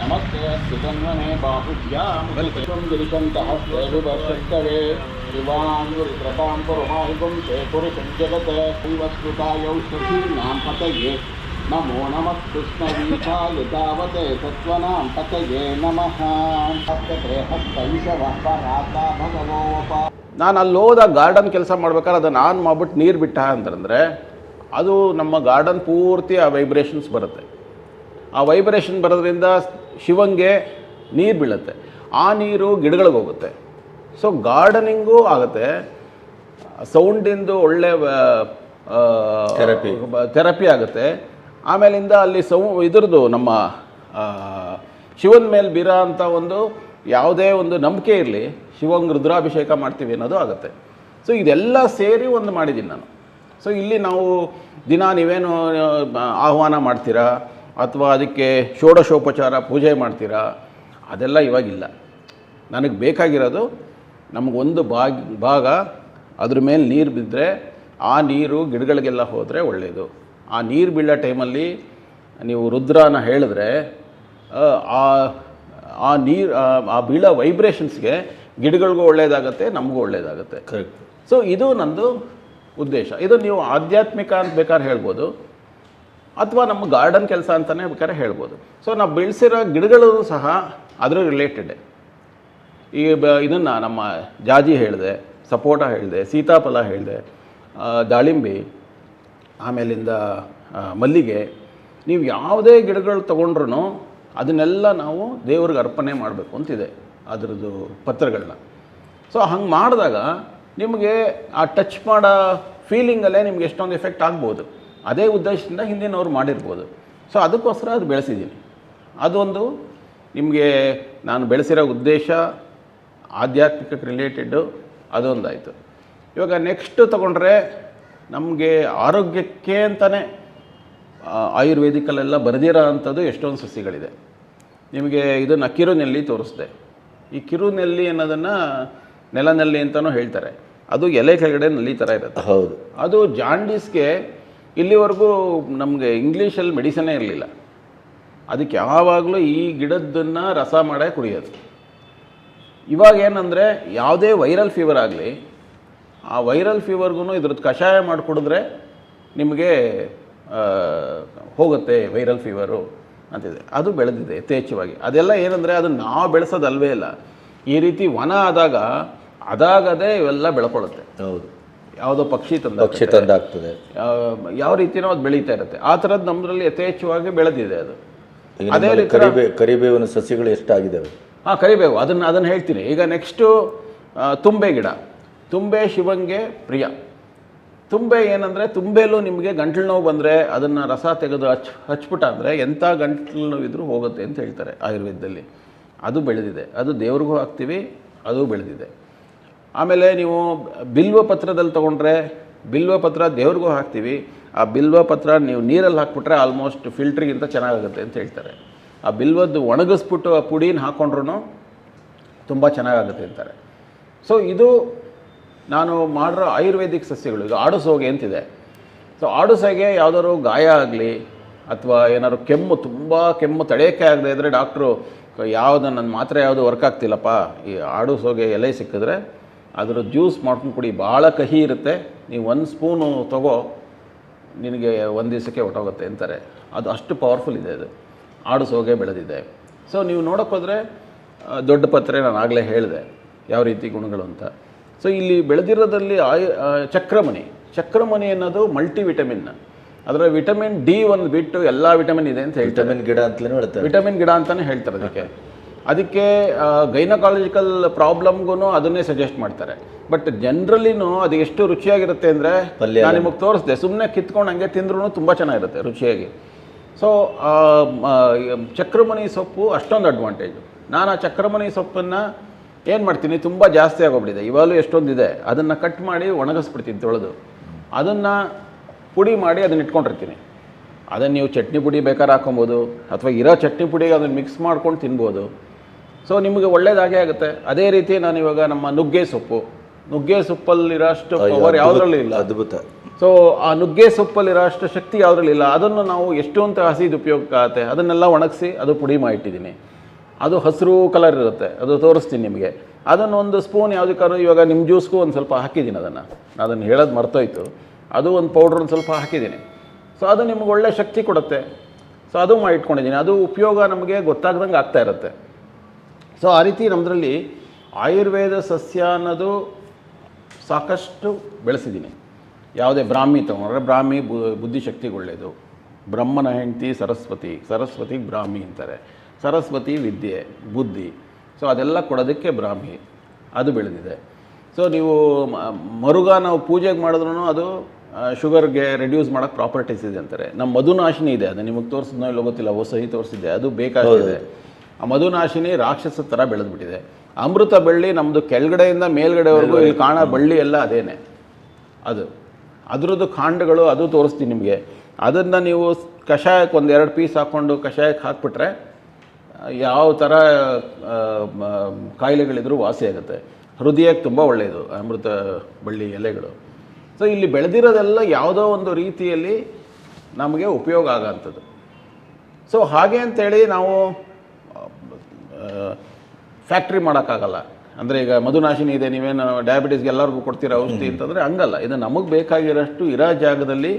ನಮಸ್ತೆ ಸುತನ್ವನೆ ಬಾಹುಭ್ಯಾಂ. ಕಲ್ಪಂ ಗಿರಿಕಂತಃ ಸ್ವೇರುಪರ್ಷತ್ತವೇ ಶಿವಾಂಗುರಿಕೃತಾಂ ಪುರುಮಾಹಿಗುಂ ಚೇ ಪುರುಷಂ ಜಗತ್ ಶಿವಸ್ಮೃತಾಯೌ ಶಶೀನಾಂ ಪತಯೇ ನಮೋ ನಮಃ ಕೃಷ್ಣವೀಠಾಯ ತಾವತೆ ಸತ್ವನಾಂ ಪತಯೇ ನಮಃ ಹಸ್ತತ್ರೇ ಹಸ್ತವಿಷವಃ ಪರಾತ ಭಗವೋಪ ನಾನು ಅಲ್ಲಿ ಹೋದ ಗಾರ್ಡನ್ ಕೆಲಸ ಮಾಡ್ಬೇಕಾದ್ರೆ ಅದನ್ನು ಆನ್ ಮಾಡ್ಬಿಟ್ಟು ನೀರು ಬಿಟ್ಟ ಅಂತಂದರೆ ಅದು ನಮ್ಮ ಗಾರ್ಡನ್ ಪೂರ್ತಿ ಆ ವೈಬ್ರೇಷನ್ಸ್ ಬರುತ್ತೆ. ಆ ವೈಬ್ರೇಷನ್ ಬರೋದ್ರಿಂದ ಶಿವಂಗೆ ನೀರು ಬೀಳುತ್ತೆ. ಆ ನೀರು ಗಿಡಗಳಿಗೆ ಹೋಗುತ್ತೆ. ಸೊ ಗಾರ್ಡನಿಂಗೂ ಆಗುತ್ತೆ. ಸೌಂಡಿಂದು ಒಳ್ಳೆ ಥೆರಪಿ ಥೆರಪಿ ಆಗುತ್ತೆ. ಆಮೇಲಿಂದ ಅಲ್ಲಿ ಸೌ ಇದ್ರದ್ದು ನಮ್ಮ ಶಿವನ ಮೇಲೆ ಬೀರೋ ಅಂಥ ಒಂದು ಯಾವುದೇ ಒಂದು ನಂಬಿಕೆ ಇರಲಿ ಶಿವಂಗೆ ರುದ್ರಾಭಿಷೇಕ ಮಾಡ್ತೀವಿ ಅನ್ನೋದು ಆಗುತ್ತೆ. ಸೊ ಇದೆಲ್ಲ ಸೇರಿ ಒಂದು ಮಾಡಿದ್ದೀನಿ ನಾನು. ಸೊ ಇಲ್ಲಿ ನಾವು ದಿನ ನೀವೇನು ಆಹ್ವಾನ ಮಾಡ್ತೀರಾ? ಅಥವಾ ಅದಕ್ಕೆ ಷೋಡಶೋಪಚಾರ ಪೂಜೆ ಮಾಡ್ತೀರಾ? ಅದೆಲ್ಲ ಇವಾಗಿಲ್ಲ. ನನಗೆ ಬೇಕಾಗಿರೋದು ನಮಗೊಂದು ಭಾಗ ಭಾಗ ಅದ್ರ ಮೇಲೆ ನೀರು ಬಿದ್ದರೆ ಆ ನೀರು ಗಿಡಗಳಿಗೆಲ್ಲ ಹೋದರೆ ಒಳ್ಳೆಯದು ಆ ನೀರು ಬೀಳೋ ಟೈಮಲ್ಲಿ ನೀವು ರುದ್ರನ ಹೇಳಿದ್ರೆ ಆ, ಆ ನೀರು ಆ ಬೀಳೋ ವೈಬ್ರೇಷನ್ಸ್ಗೆ ಗಿಡಗಳಿಗೂ ಒಳ್ಳೆಯದಾಗತ್ತೆ ನಮಗೂ ಒಳ್ಳೆಯದಾಗತ್ತೆ ಕರೆಕ್ಟ್ ಸೊ ಇದು ನಂದು ಉದ್ದೇಶ. ಇದು ನೀವು ಆಧ್ಯಾತ್ಮಿಕ ಅಂತ ಬೇಕಾದ್ರೆ ಹೇಳ್ಬೋದು. ಅಥವಾ ನಮ್ಮ ಗಾರ್ಡನ್ ಕೆಲಸ ಅಂತಲೇ ಬೇಕಾದ್ರೆ ಹೇಳ್ಬೋದು. ಸೊ ನಾವು ಬೆಳೆಸಿರೋ ಗಿಡಗಳು ಸಹ ಅದರ ರಿಲೇಟೆಡ್ ಈ ಬ ಇದನ್ನು ನಮ್ಮ ಜಾಜಿ ಹೇಳಿದೆ ಸಪೋಟ ಹೇಳಿದೆ ಸೀತಾಫಲ ಹೇಳಿದೆ ದಾಳಿಂಬೆ ಆಮೇಲಿಂದ ಮಲ್ಲಿಗೆ, ನೀವು ಯಾವುದೇ ಗಿಡಗಳು ತೊಗೊಂಡ್ರೂ ಅದನ್ನೆಲ್ಲ ನಾವು ದೇವ್ರಿಗೆ ಅರ್ಪಣೆ ಮಾಡಬೇಕು ಅಂತಿದೆ ಅದರದ್ದು ಪತ್ರಗಳನ್ನ ಸೊ ಹಂಗೆ ಮಾಡಿದಾಗ ನಿಮಗೆ ಆ ಟಚ್ ಮಾಡೋ ಫೀಲಿಂಗಲ್ಲೇ ನಿಮ್ಗೆ ಎಷ್ಟೊಂದು ಎಫೆಕ್ಟ್ ಆಗ್ಬೋದು. ಅದೇ ಉದ್ದೇಶದಿಂದ ಹಿಂದಿನವ್ರು ಮಾಡಿರ್ಬೋದು. ಸೊ ಅದಕ್ಕೋಸ್ಕರ ಅದು ಬೆಳೆಸಿದ್ದೀನಿ ಅದೊಂದು ನಿಮಗೆ ನಾನು ಬೆಳೆಸಿರೋ ಉದ್ದೇಶ ಆಧ್ಯಾತ್ಮಿಕಕ್ಕೆ ರಿಲೇಟೆಡ್ಡು ಅದೊಂದಾಯಿತು. ಇವಾಗ ನೆಕ್ಸ್ಟ್ ತಗೊಂಡ್ರೆ ನಮಗೆ ಆರೋಗ್ಯಕ್ಕೆ ಅಂತಲೇ ಆಯುರ್ವೇದಿಕಲ್ಲೆಲ್ಲ ಬರೆದಿರೋ ಅಂಥದ್ದು ಎಷ್ಟೊಂದು ಸಸಿಗಳಿದೆ. ನಿಮಗೆ ಇದನ್ನು ಕಿರುನೆಲ್ಲಿ ತೋರಿಸ್ದೆ. ಈ ಕಿರುನೆಲ್ಲಿ ಅನ್ನೋದನ್ನು ನೆಲನೆಲ್ಲಿ ಅಂತಲೂ ಹೇಳ್ತಾರೆ. ಅದು ಎಲೆ ಕೆಳಗಡೆ ನಲ್ಲಿ ಥರ ಇರುತ್ತೆ. ಹೌದು. ಅದು ಜಾಂಡೀಸ್ಗೆ ಇಲ್ಲಿವರೆಗೂ ನಮಗೆ ಇಂಗ್ಲೀಷಲ್ಲಿ ಮೆಡಿಸನೇ ಇರಲಿಲ್ಲ. ಅದಕ್ಕೆ ಯಾವಾಗಲೂ ಈ ಗಿಡದ್ದನ್ನು ರಸ ಮಾಡೇ ಕುಡಿಯೋದು. ಇವಾಗ ಏನಂದರೆ ಯಾವುದೇ ವೈರಲ್ ಫೀವರ್ ಆಗಲಿ ಆ ವೈರಲ್ ಫೀವರ್ಗೂ ಇದ್ರದ್ದು ಕಷಾಯ ಮಾಡಿಕೊಡಿದ್ರೆ ನಿಮಗೆ ಹೋಗುತ್ತೆ ವೈರಲ್ ಫೀವರು ಅಂತಿದೆ. ಅದು ಬೆಳೆದಿದೆ ಯಥೇಚ್ಛವಾಗಿ. ಅದೆಲ್ಲ ಏನಂದರೆ ಅದು ನಾವು ಬೆಳೆಸೋದಲ್ವೇ ಇಲ್ಲ. ಈ ರೀತಿ ವನ ಆದಾಗ ಅದಾಗದೇ ಇವೆಲ್ಲ ಬೆಳ್ಕೊಳ್ಳುತ್ತೆ. ಹೌದು. ಯಾವುದೋ ಪಕ್ಷಿ ತಂದ ಪಕ್ಷಿ ತಂದಾಗ್ತದೆ. ಯಾವ- ರೀತಿನೋ ಅದು ಬೆಳೀತಾ ಇರುತ್ತೆ. ಆ ಥರದ್ದು ನಮ್ಮದ್ರಲ್ಲಿ ಯಥೇಚ್ಛವಾಗಿ ಬೆಳೆದಿದೆ ಅದು. ಅದೇ ರೀತಿ ಕರಿಬೇ ಕರಿಬೇವಿನ ಸಸಿಗಳು ಎಷ್ಟಾಗಿದ್ದಾವೆ? ಹಾಂ ಕರಿಬೇವು. ಅದನ್ನು ಅದನ್ನು ಹೇಳ್ತೀನಿ. ಈಗ ನೆಕ್ಸ್ಟು ತುಂಬೆ ಗಿಡ. ತುಂಬೆ ಶಿವಂಗೆ ಪ್ರಿಯ. ತುಂಬೆ ಏನಂದರೆ ತುಂಬೆಲೂ ನಿಮಗೆ ಗಂಟ್ಲು ನೋವು ಬಂದರೆ ಅದನ್ನು ರಸ ತೆಗೆದು ಹಚ್, ಹಚ್ಬಿಟ್ಟ ಅಂದರೆ ಎಂಥ ಗಂಟ್ಲು ನೋವಿದ್ರೂ ಹೋಗುತ್ತೆ ಅಂತ ಹೇಳ್ತಾರೆ ಆಯುರ್ವೇದದಲ್ಲಿ. ಅದು ಬೆಳೆದಿದೆ. ಅದು ದೇವ್ರಿಗೂ ಹಾಕ್ತೀವಿ, ಅದು ಬೆಳೆದಿದೆ. ಆಮೇಲೆ ನೀವು ಬಿಲ್ವ ಪತ್ರದಲ್ಲಿ ತೊಗೊಂಡ್ರೆ ಬಿಲ್ವ ಪತ್ರ ದೇವ್ರಿಗೂ ಹಾಕ್ತೀವಿ. ಆ ಬಿಲ್ವ ಪತ್ರ ನೀವು ನೀರಲ್ಲಿ ಹಾಕ್ಬಿಟ್ರೆ ಆಲ್ಮೋಸ್ಟ್ ಫಿಲ್ಟ್ರಿಗಿಂತ ಚೆನ್ನಾಗುತ್ತೆ ಅಂತ ಹೇಳ್ತಾರೆ. ಆ ಬಿಲ್ವದ್ದು ಒಣಗಿಸ್ಬಿಟ್ಟು ಆ ಪುಡಿನ ಹಾಕ್ಕೊಂಡ್ರೂ ತುಂಬ ಚೆನ್ನಾಗಾಗುತ್ತೆ ಅಂತಾರೆ. ಸೊ ಇದು ನಾನು ಮಾಡಿರೋ ಆಯುರ್ವೇದಿಕ್ ಸಸ್ಯಗಳು ಈಗ ಆಡುಸೋಗೆ ಅಂತಿದೆ. ಸೊ ಆಡುಸೋಗೆ ಯಾವುದಾದ್ರು ಗಾಯ ಆಗಲಿ, ಅಥವಾ ಏನಾದ್ರು ಕೆಮ್ಮು, ತುಂಬ ಕೆಮ್ಮು ತಡೆಯೋಕ್ಕೆ ಆಗದೆ ಇದ್ದರೆ ಡಾಕ್ಟ್ರು, ಯಾವುದು ನನ್ನ ಮಾತ್ರೆ ಯಾವುದು ವರ್ಕ್ ಆಗ್ತಿಲ್ಲಪ್ಪ, ಈ ಆಡುಸೋಗೆ ಎಲೆ ಸಿಕ್ಕಿದ್ರೆ ಅದರ ಜ್ಯೂಸ್ ಮಾಡ್ಕೊಂಡು ಕುಡಿ ಭಾಳ ಕಹಿ ಇರುತ್ತೆ, ನೀವು ಒಂದು ಸ್ಪೂನು ತಗೋ, ನಿನಗೆ ಒಂದು ದಿವಸಕ್ಕೆ ಹೊಟ್ಟೋಗುತ್ತೆ ಅಂತಾರೆ. ಅದು ಅಷ್ಟು ಪವರ್ಫುಲ್ ಇದೆ ಅದು. ಆಡು ಸೋಗೆ ಬೆಳೆದಿದೆ. ಸೊ ನೀವು ನೋಡೋಕ್ಕೋದ್ರೆ ದೊಡ್ಡ ಪತ್ರೆ ನಾನು ಆಗಲೇ ಹೇಳಿದೆ, ಯಾವ ರೀತಿ ಗುಣಗಳು ಅಂತ. ಸೊ ಇಲ್ಲಿ ಬೆಳೆದಿರೋದ್ರಲ್ಲಿ ಆಯು ಚಕ್ರಮಣಿ. ಚಕ್ರಮಣಿ ಅನ್ನೋದು ಮಲ್ಟಿ ವಿಟಮಿನ್ ಅದರ ವಿಟಮಿನ್ ಡಿ ಒಂದು ಬಿಟ್ಟು ಎಲ್ಲ ವಿಟಮಿನ್ ಇದೆ ಅಂತ ಹೇಳ್ತಾರೆ. ವಿಟಮಿನ್ ಗಿಡ ಅಂತಲೇ ಹೇಳ್ತಾರೆ. ವಿಟಮಿನ್ ಗಿಡ ಅಂತಲೇ ಹೇಳ್ತಾರೆ ಅದಕ್ಕೆ. ಅದಕ್ಕೆ ಗೈನಕಾಲಜಿಕಲ್ ಪ್ರಾಬ್ಲಮ್ಗೂ ಅದನ್ನೇ ಸಜೆಸ್ಟ್ ಮಾಡ್ತಾರೆ. ಬಟ್ ಜನರಲ್ಲಿನೂ ಅದು ಎಷ್ಟು ರುಚಿಯಾಗಿರುತ್ತೆ ಅಂದರೆ ನಾನು ನಿಮಗೆ ತೋರಿಸ್ದೆ. ಸುಮ್ಮನೆ ಕಿತ್ಕೊಂಡು ಹಂಗೆ ತಿಂದ್ರೂ ತುಂಬ ಚೆನ್ನಾಗಿರುತ್ತೆ ರುಚಿಯಾಗಿ. ಸೊ ಚಕ್ರಮಣಿ ಸೊಪ್ಪು ಅಷ್ಟೊಂದು ಅಡ್ವಾಂಟೇಜು ನಾನು ಆ ಚಕ್ರಮಣಿ ಸೊಪ್ಪನ್ನು ಏನು ಮಾಡ್ತೀನಿ? ತುಂಬ ಜಾಸ್ತಿ ಆಗೋಗ್ಬಿಟ್ಟಿದೆ. ಇವಾಗಲೂ ಎಷ್ಟೊಂದಿದೆ. ಅದನ್ನು ಕಟ್ ಮಾಡಿ ಒಣಗಿಸ್ಬಿಡ್ತೀನಿ ತೊಳೆದು. ಅದನ್ನು ಪುಡಿ ಮಾಡಿ ಅದನ್ನ ಇಟ್ಕೊಂಡಿರ್ತೀನಿ. ಅದನ್ನು ನೀವು ಚಟ್ನಿ ಪುಡಿ ಬೇಕಾದ್ರೆ ಹಾಕೊಬೋದು ಅಥವಾ ಇರೋ ಚಟ್ನಿ ಪುಡಿಗೆ ಅದನ್ನು ಮಿಕ್ಸ್ ಮಾಡ್ಕೊಂಡು ತಿನ್ಬೋದು. ಸೊ ನಿಮಗೆ ಒಳ್ಳೇದಾಗೇ ಆಗುತ್ತೆ. ಅದೇ ರೀತಿ ನಾನು ಇವಾಗ ನಮ್ಮ ನುಗ್ಗೆ ಸೊಪ್ಪು. ನುಗ್ಗೆ ಸೊಪ್ಪಲ್ಲಿರೋಷ್ಟು ಪವರ್ ಯಾವುದರಲ್ಲಿ ಇಲ್ಲ. ಅದ್ಭುತ. ಸೊ ಆ ನುಗ್ಗೆ ಸೊಪ್ಪಲ್ಲಿರೋ ಅಷ್ಟು ಶಕ್ತಿ ಯಾವುದ್ರಲ್ಲಿಲ್ಲ ಅದನ್ನು ನಾವು ಎಷ್ಟು ಅಂತ ಹಸಿದು ಉಪಯೋಗಕ್ಕೆ ಆಗುತ್ತೆ ಅದನ್ನೆಲ್ಲ ಒಣಗಿಸಿ ಅದು ಪುಡಿ ಮಾಡಿಟ್ಟಿದ್ದೀನಿ ಅದು ಹಸಿರು ಕಲರ್ ಇರುತ್ತೆ, ಅದು ತೋರಿಸ್ತೀನಿ ನಿಮಗೆ. ಅದನ್ನು ಒಂದು ಸ್ಪೂನ್ ಯಾವುದಕ್ಕಾದ್ರೂ ಇವಾಗ ನಿಮ್ಮ ಜ್ಯೂಸ್ಗೂ ಒಂದು ಸ್ವಲ್ಪ ಹಾಕಿದ್ದೀನಿ ಅದನ್ನು. ಅದನ್ನು ಹೇಳೋದು ಮರ್ತೋಯ್ತು. ಅದು ಒಂದು ಪೌಡ್ರ್ ಒಂದು ಸ್ವಲ್ಪ ಹಾಕಿದ್ದೀನಿ. ಸೊ ಅದು ನಿಮ್ಗೆ ಒಳ್ಳೆ ಶಕ್ತಿ ಕೊಡುತ್ತೆ. ಸೊ ಅದು ಮಾಡಿ ಇಟ್ಕೊಂಡಿದ್ದೀನಿ. ಅದು ಉಪಯೋಗ ನಮಗೆ ಗೊತ್ತಾಗ್ದಂಗೆ ಆಗ್ತಾ ಇರುತ್ತೆ. ಸೊ ಆ ರೀತಿ ನಮ್ಮದ್ರಲ್ಲಿ ಆಯುರ್ವೇದ ಸಸ್ಯ ಅನ್ನೋದು ಸಾಕಷ್ಟು ಬೆಳೆಸಿದ್ದೀನಿ. ಯಾವುದೇ ಬ್ರಾಹ್ಮಿ ತೊಗೊಂಡ್ರೆ ಬ್ರಾಹ್ಮಿ ಬು, ಬುದ್ಧಿಶಕ್ತಿಗೆ ಒಳ್ಳೆಯದು ಬ್ರಹ್ಮನ ಹೆಂಡತಿ ಸರಸ್ವತಿ, ಸರಸ್ವತಿಗೆ ಬ್ರಾಹ್ಮಿ ಅಂತಾರೆ. ಸರಸ್ವತಿ ವಿದ್ಯೆ ಬುದ್ಧಿ. ಸೊ ಅದೆಲ್ಲ ಕೊಡೋದಕ್ಕೆ ಬ್ರಾಹ್ಮಿ. ಅದು ಬೆಳೆದಿದೆ. ಸೊ ನೀವು ಮರುಗ ನಾವು ಪೂಜೆಗೆ ಮಾಡಿದ್ರೂ ಅದು ಶುಗರ್ಗೆ ರೆಡ್ಯೂಸ್ ಮಾಡೋಕ್ಕೆ ಪ್ರಾಪರ್ಟೀಸ್ ಇದೆ ಅಂತಾರೆ. ನಮ್ಮ ಮಧುನಾಶಿನಿ ಇದೆ ಅದು ನಿಮಗೆ ತೋರಿಸಿದ್ನೋ ಇಲ್ಲ ಗೊತ್ತಿಲ್ಲ ಓ ಸಹಿ ತೋರಿಸಿದ್ದೆ ಅದು ಬೇಕಾಗಿದೆ. ಆ ಮಧುನಾಶಿನಿ ರಾಕ್ಷಸ ಥರ ಬೆಳೆದ್ಬಿಟ್ಟಿದೆ. ಅಮೃತ ಬಳ್ಳಿ ನಮ್ಮದು ಕೆಳಗಡೆಯಿಂದ ಮೇಲ್ಗಡೆವರೆಗೂ ಇಲ್ಲಿ ಕಾಣೋ ಬಳ್ಳಿ ಎಲ್ಲ ಅದೇನೆ. ಅದು. ಅದರದ್ದು ಕಾಂಡಗಳು ಅದು ತೋರಿಸ್ತೀನಿ ನಿಮಗೆ. ಅದನ್ನು ನೀವು ಕಷಾಯಕ್ಕೆ ಒಂದು ಎರಡು ಪೀಸ್ ಹಾಕ್ಕೊಂಡು ಕಷಾಯಕ್ಕೆ ಹಾಕ್ಬಿಟ್ರೆ ಯಾವ ಥರ ಕಾಯಿಲೆಗಳಿದ್ರೂ ವಾಸಿ ಆಗುತ್ತೆ. ಹೃದಯಕ್ಕೆ ತುಂಬ ಒಳ್ಳೆಯದು ಅಮೃತ ಬಳ್ಳಿ ಎಲೆಗಳು. ಸೊ ಇಲ್ಲಿ ಬೆಳೆದಿರೋದೆಲ್ಲ ಯಾವುದೋ ಒಂದು ರೀತಿಯಲ್ಲಿ ನಮಗೆ ಉಪಯೋಗ ಆಗೋಂಥದ್ದು ಸೊ ಹಾಗೆ ಅಂತೇಳಿ ನಾವು ಫ್ಯಾಕ್ಟ್ರಿ ಮಾಡೋಕ್ಕಾಗಲ್ಲ. ಅಂದರೆ ಈಗ ಮಧುನಾಶಿನಿ ಇದೆ ನೀವೇನು ಡಯಾಬಿಟೀಸ್ಗೆ ಎಲ್ಲರಿಗೂ ಕೊಡ್ತೀರ ಔಷಧಿ ಅಂತಂದರೆ ಹಂಗಲ್ಲ. ಇದು ನಮಗೆ ಬೇಕಾಗಿರೋಷ್ಟು ಇರೋ ಜಾಗದಲ್ಲಿ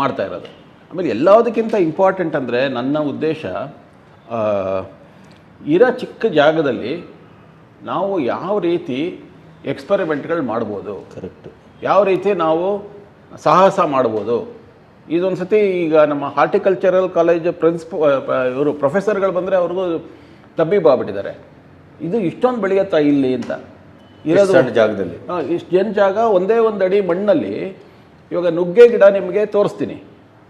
ಮಾಡ್ತಾ ಇರೋದು. ಆಮೇಲೆ ಎಲ್ಲದಕ್ಕಿಂತ ಇಂಪಾರ್ಟೆಂಟ್ ಅಂದರೆ ನನ್ನ ಉದ್ದೇಶ ಇರೋ ಚಿಕ್ಕ ಜಾಗದಲ್ಲಿ ನಾವು ಯಾವ ರೀತಿ ಎಕ್ಸ್ಪರಿಮೆಂಟ್ಗಳು ಮಾಡ್ಬೋದು? ಕರೆಕ್ಟ್ ಯಾವ ರೀತಿ ನಾವು ಸಾಹಸ ಮಾಡ್ಬೋದು? ಇದೊಂದು ಸತಿ ಈಗ ನಮ್ಮ ಹಾರ್ಟಿಕಲ್ಚರಲ್ ಕಾಲೇಜ್ ಪ್ರಿನ್ಸಿಪ ಇವರು ಪ್ರೊಫೆಸರ್ಗಳು ಬಂದರೆ ಅವ್ರಿಗೂ ಬಾಬಿಟ್ಟಿದ್ದಾರೆ ಇದು ಇಷ್ಟೊಂದು ಬೆಳೆಯುತ್ತಾ ಇಲ್ಲಿ ಅಂತ? ಇರೋದು ಜಾಗದಲ್ಲಿ. ಇಷ್ಟು ಜನ ಜಾಗ ಒಂದೇ ಒಂದು ಅಡಿ ಮಣ್ಣಲ್ಲಿ ಇವಾಗ ನುಗ್ಗೆ ಗಿಡ ನಿಮಗೆ ತೋರಿಸ್ತೀನಿ.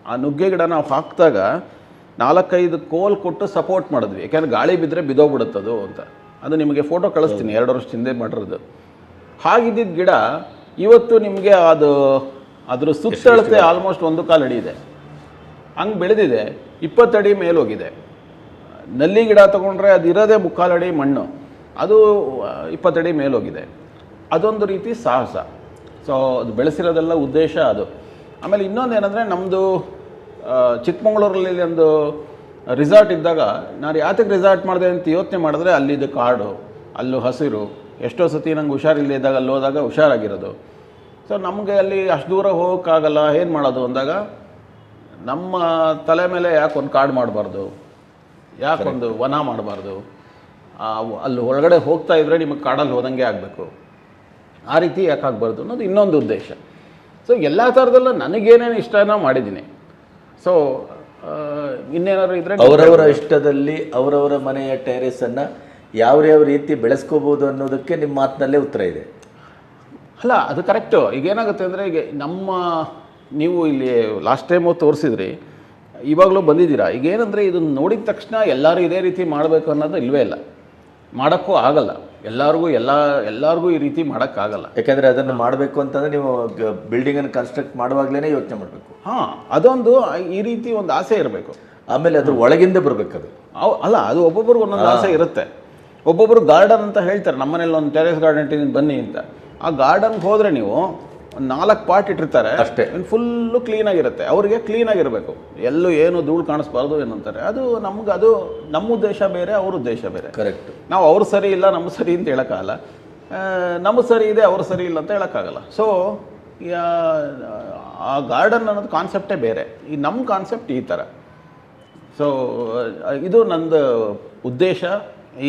ಆ ನುಗ್ಗೆ ಗಿಡ ನಾವು ಹಾಕಿದಾಗ ನಾಲ್ಕೈದು ಕೋಲ್ ಕೊಟ್ಟು ಸಪೋರ್ಟ್ ಮಾಡಿದ್ವಿ. ಯಾಕೆಂದ್ರೆ ಗಾಳಿ ಬಿದ್ದರೆ ಬಿದ್ದೋಗ್ಬಿಡುತ್ತದು ಅಂತ. ಅದು ನಿಮಗೆ ಫೋಟೋ ಕಳಿಸ್ತೀನಿ ಎರಡು ವರ್ಷ ಹಿಂದೆ ಮಾಡಿರೋದು. ಹಾಗಿದ್ದಿದ್ದ ಗಿಡ ಇವತ್ತು ನಿಮಗೆ ಅದು ಅದ್ರ ಸುತ್ತಳತೆ ಆಲ್ಮೋಸ್ಟ್ ಒಂದು ಕಾಲು ಅಡಿ ಇದೆ. ಹಂಗೆ ಬೆಳೆದಿದೆ ಇಪ್ಪತ್ತಡಿ ಮೇಲೋಗಿದೆ. ನಲ್ಲಿ ಗಿಡ ತೊಗೊಂಡ್ರೆ ಅದು ಇರೋದೇ ಮುಕ್ಕಾಲಡಿ ಮಣ್ಣು. ಅದು ಇಪ್ಪತ್ತಡಿ ಮೇಲೋಗಿದೆ. ಅದೊಂದು ರೀತಿ ಸಾಹಸ. ಸೊ ಅದು ಬೆಳೆಸಿರೋದೆಲ್ಲ ಉದ್ದೇಶ ಅದು. ಆಮೇಲೆ ಇನ್ನೊಂದು ಏನಂದರೆ ನಮ್ಮದು ಚಿಕ್ಕಮಗಳೂರಲ್ಲಿ ಒಂದು ರಿಸಾರ್ಟ್ ಇದ್ದಾಗ ನಾನು ಯಾತಕ್ಕೆ ರಿಸಾರ್ಟ್ ಮಾಡಿದೆ ಅಂತ ಯೋಚನೆ ಮಾಡಿದ್ರೆ ಅಲ್ಲಿದ್ದು ಕಾಡು ಅಲ್ಲೂ ಹಸಿರು ಎಷ್ಟೋ ಸತಿ ನಂಗೆ ಹುಷಾರಿಲ್ಲದೆ ಇದ್ದಾಗ ಅಲ್ಲಿ ಹೋದಾಗ ಹುಷಾರಾಗಿರೋದು. ಸೊ ನಮಗೆ ಅಲ್ಲಿ ಅಷ್ಟು ದೂರ ಹೋಗೋಕ್ಕಾಗಲ್ಲ ಏನು ಮಾಡೋದು ಅಂದಾಗ ನಮ್ಮ ತಲೆ ಮೇಲೆ ಯಾಕೆ ಒಂದು ಕಾಡು ಮಾಡಬಾರ್ದು ಯಾಕೊಂದು ವನ ಮಾಡಬಾರ್ದು ಅಲ್ಲಿ ಒಳಗಡೆ ಹೋಗ್ತಾ ಇದ್ರೆ ನಿಮಗೆ ಕಾಡಲ್ಲಿ ಹೋದಂಗೆ ಆಗಬೇಕು. ಆ ರೀತಿ ಯಾಕೆ ಆಗಬಾರ್ದು ಅನ್ನೋದು ಇನ್ನೊಂದು ಉದ್ದೇಶ. ಸೊ ಎಲ್ಲ ಥರದಲ್ಲೂ ನನಗೇನೇನು ಇಷ್ಟನೋ ಮಾಡಿದ್ದೀನಿ. ಸೊ ಇನ್ನೇನಾದ್ರು ಇದ್ರೆ ಅವರವರ ಇಷ್ಟದಲ್ಲಿ ಅವರವರ ಮನೆಯ ಟೆರೇಸ್ ಅನ್ನ ಯಾವ ಯಾವ ರೀತಿ ಬೆಳೆಸ್ಕೋಬಹುದು ಅನ್ನೋದಕ್ಕೆ ನಿಮ್ಮ ಮಾತಿನಲ್ಲೇ ಉತ್ತರ ಇದೆ. ಅಲ್ಲ ಅದು ಕರೆಕ್ಟು ಈಗ ಏನಾಗುತ್ತೆ ಅಂದರೆ ಈಗ ನಮ್ಮ ನೀವು ಇಲ್ಲಿ ಲಾಸ್ಟ್ ಟೈಮು ತೋರಿಸಿದ್ರಿ ಇವಾಗಲೂ ಬಂದಿದ್ದೀರಾ? ಈಗ ಏನಂದರೆ ಇದನ್ನು ನೋಡಿದ ತಕ್ಷಣ ಎಲ್ಲರೂ ಇದೇ ರೀತಿ ಮಾಡಬೇಕು ಅನ್ನೋದು ಇಲ್ಲವೇ ಇಲ್ಲ. ಮಾಡೋಕ್ಕೂ ಆಗಲ್ಲ. ಎಲ್ಲರಿಗೂ ಎಲ್ಲ ಎಲ್ಲರಿಗೂ ಈ ರೀತಿ ಮಾಡೋಕ್ಕಾಗಲ್ಲ. ಯಾಕಂದ್ರೆ ಅದನ್ನು ಮಾಡಬೇಕು ಅಂತಂದರೆ ನೀವು ಬಿಲ್ಡಿಂಗ್ ಅನ್ನು ಕನ್ಸ್ಟ್ರಕ್ಟ್ ಮಾಡುವಾಗಲೇ ಯೋಚನೆ ಮಾಡಬೇಕು. ಹಾಂ ಅದೊಂದು ಈ ರೀತಿ ಒಂದು ಆಸೆ ಇರಬೇಕು. ಆಮೇಲೆ ಅದ್ರ ಒಳಗಿಂದ ಬರಬೇಕು ಅದು ಅವ್ ಅಲ್ಲ ಅದು ಒಬ್ಬೊಬ್ರಿಗೆ ಒಂದೊಂದು ಆಸೆ ಇರುತ್ತೆ. ಒಬ್ಬೊಬ್ರು ಗಾರ್ಡನ್ ಅಂತ ಹೇಳ್ತಾರೆ ನಮ್ಮನೇಲಿ ಒಂದು ಟೆರೆಸ್ ಗಾರ್ಡನ್ ಇಟ್ಟಿದ್ದೀನಿ ಬನ್ನಿ ಅಂತ. ಆ ಗಾರ್ಡನ್ಗೆ ಹೋದರೆ ನೀವು ಒಂದು ನಾಲ್ಕು ಪಾರ್ಟ್ ಇಟ್ಟಿರ್ತಾರೆ. ಅಷ್ಟೇ. ಫುಲ್ಲು ಕ್ಲೀನಾಗಿರುತ್ತೆ ಅವರಿಗೆ ಕ್ಲೀನಾಗಿರಬೇಕು ಎಲ್ಲೂ ಏನು ಧೂಳು ಕಾಣಿಸ್ಬಾರ್ದು ಏನಂತಾರೆ ಅದು ನಮ್ಗೆ ಅದು ನಮ್ಮ ಉದ್ದೇಶ ಬೇರೆ ಅವ್ರ ಉದ್ದೇಶ ಬೇರೆ. ಕರೆಕ್ಟ್ ನಾವು ಅವ್ರ ಸರಿ ಇಲ್ಲ ನಮ್ಮ ಸರಿ ಅಂತ ಹೇಳೋಕ್ಕಾಗಲ್ಲ. ನಮ್ಮ ಸರಿ ಇದೆ ಅವ್ರ ಸರಿ ಇಲ್ಲ ಅಂತ ಹೇಳೋಕ್ಕಾಗಲ್ಲ. ಸೊ ಆ ಗಾರ್ಡನ್ ಅನ್ನೋದು ಕಾನ್ಸೆಪ್ಟೇ ಬೇರೆ. ಈ ನಮ್ಮ ಕಾನ್ಸೆಪ್ಟ್ ಈ ಥರ ಸೊ ಇದು ನಂದು ಉದ್ದೇಶ.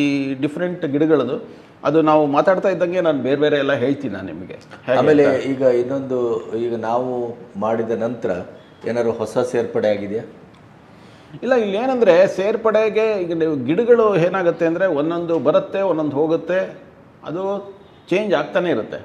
ಈ ಡಿಫ್ರೆಂಟ್ ಗಿಡಗಳದು. ಅದು ನಾವು ಮಾತಾಡ್ತಾ ಇದ್ದಂಗೆ ನಾನು ಬೇರೆ ಬೇರೆ ಎಲ್ಲ ಹೇಳ್ತೀನಿ ನಾನು ನಿಮಗೆ. ಆಮೇಲೆ ಈಗ ಇನ್ನೊಂದು ಈಗ ನಾವು ಮಾಡಿದ ನಂತರ ಏನಾದ್ರು ಹೊಸ ಸೇರ್ಪಡೆ ಆಗಿದೆಯಾ? ಇಲ್ಲ ಇಲ್ಲಿ ಏನಂದರೆ ಸೇರ್ಪಡೆಗೆ ಈಗ ನೀವು ಗಿಡಗಳು ಏನಾಗುತ್ತೆ ಅಂದರೆ ಒಂದೊಂದು ಬರುತ್ತೆ ಒಂದೊಂದು ಹೋಗುತ್ತೆ ಅದು ಚೇಂಜ್ ಆಗ್ತಾನೆ ಇರುತ್ತೆ.